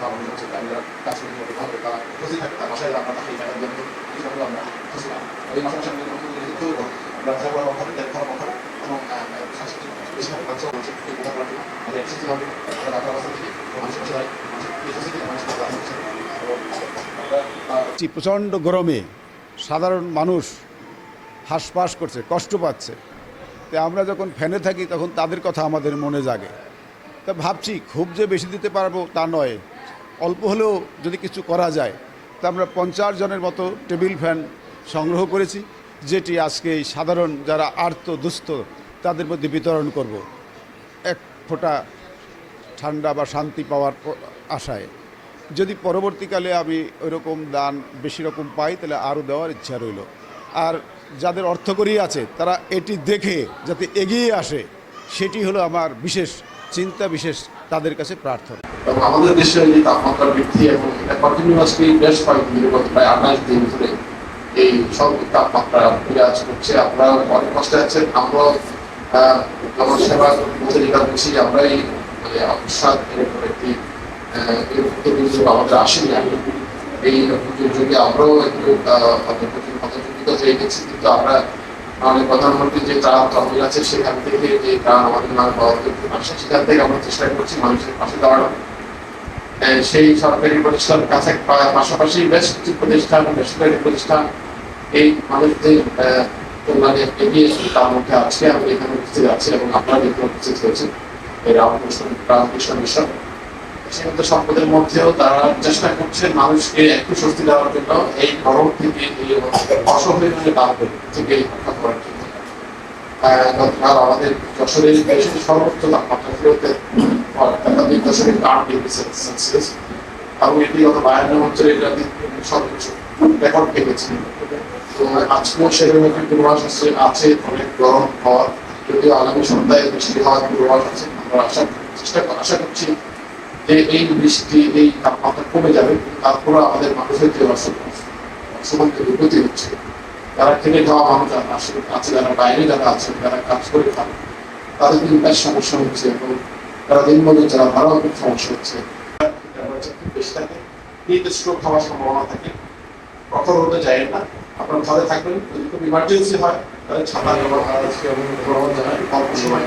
খাওয়া হচ্ছে তারা কাজ ভালো খুশি তার আমরা দিয়ে দেবো এই আমরা খুশি এই মাসের করব আমরা এবং সাংস্কৃতিক করার জন্য আমাদের হবে আমরা থেকে। মানুষের আমরা জি, প্রচণ্ড গরমে সাধারণ মানুষ হাঁসফাঁস করছে কষ্ট পাচ্ছে। তো আমরা যখন ফ্যানে থাকি তখন তাদের কথা আমাদের মনে জাগে। তা ভাবছি খুব যে বেশি দিতে পারব তা নয়। অল্প হলেও যদি কিছু করা যায়, তা আমরা পঞ্চাশ জনের মতো টেবিল ফ্যান সংগ্রহ করেছি, যেটি আজকে সাধারণ যারা আর্ত, দুস্থ, তাদের মধ্যে বিতরণ করব। এক ফোঁটা ঠান্ডা বা শান্তি পাওয়ার আশায়। যদি পরবর্তীকালে আমি ওইরকম দান বেশি রকম পাই, তাহলে আরও দেওয়ার ইচ্ছা রইল। আর যাদের অর্থকরী আছে, তারা এটি দেখে যাতে এগিয়ে আসে, সেটি হলো আমার বিশেষ চিন্তা বিশেষ তাদের কাছে প্রার্থনা। আমাদের দেশে এই তাপমাত্রা বৃদ্ধি এবং এটা কন্টিনিউয়াসলি বেশ কয়েকদিন ধরে গত প্রায় আঠাশ দিন ধরে এই সর্বোচ্চ তাপমাত্রা বিরাজ করছে। আপনারা অনেক কষ্টে আছেন আমার সেবা প্রতিযোগিতা করছি আমরা এই মানে অবসাদ একটি আমাদের আসেনি আগে এই দুর্যোগে আমরাও একটু প্রতিযোগিতা হয়ে গেছি, কিন্তু আমরা আমাদের প্রধানমন্ত্রী যে ত্রাণ তহবিল আছে, সেখান থেকে যে ত্রাণ আমাদের না পাওয়া আসে সেখান থেকে আমরা চেষ্টা করছি মানুষের পাশে দাঁড়ানো সেই সরকারি প্রতিষ্ঠান কাছে পাশাপাশি বেশ কিছু প্রতিষ্ঠান, বেসরকারি প্রতিষ্ঠান এই মানুষদের কল্যাণে এগিয়ে তার মধ্যে আজকে আমি এখানে উপস্থিত আছি এবং আপনারা এখানে উপস্থিত হয়েছেন এই রামকৃষ্ণ রামকৃষ্ণ মিশন। সীমিত সম্পদের মধ্যেও তারা চেষ্টা করছে মানুষকে একটু স্বস্তি দেওয়ার জন্য এই গরম থেকে এই অসহনীয় দাম থেকে রক্ষা করার জন্য। এটি গত বায়ান্ন বছরের এটা সর্বোচ্চ রেকর্ড ভেঙেছে তো আজকেও আছে অনেক গরম হওয়ার। যদিও আগামী সপ্তাহে বৃষ্টি হওয়ার পূর্বাভাস আছে, আমরা আশা করছি এই বৃষ্টি, এই তাপমাত্রা কমে যাবে তারপরে আমাদের মানুষের যে অসমান যে বিপত্তি হচ্ছে। যারা খেটে খাওয়া মানুষ আসলে আছে যারা বাইরে যারা আছেন যারা কাজ করে খান, তাদের কিন্তু বেশ সমস্যা হচ্ছে এবং তারা দিনমজুর, যারা তারাও খুব সমস্যা হচ্ছে। বেশি থাকে হিট স্ট্রোক হওয়ার সম্ভাবনা থাকে। কঠোর হতে যায় না। আপনার ঘরে থাকবেন, যদি খুব ইমার্জেন্সি হয়, তাহলে ছাতা ব্যবহার আছে এবং প্রভাব জানায় অল্প সময়।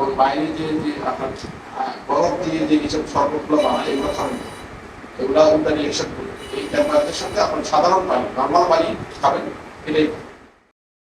এবং বাইরে যে যে আপনার বরফ দিয়ে যে এইসব শরবতগুলো বানায়, এগুলো খাবেন। এগুলো আপনার রিয়েকশন করবে এই টেম্পারেচারের সাথে আপনার সাধারণ পানি নর্মাল পানি খাবেন, এটাই।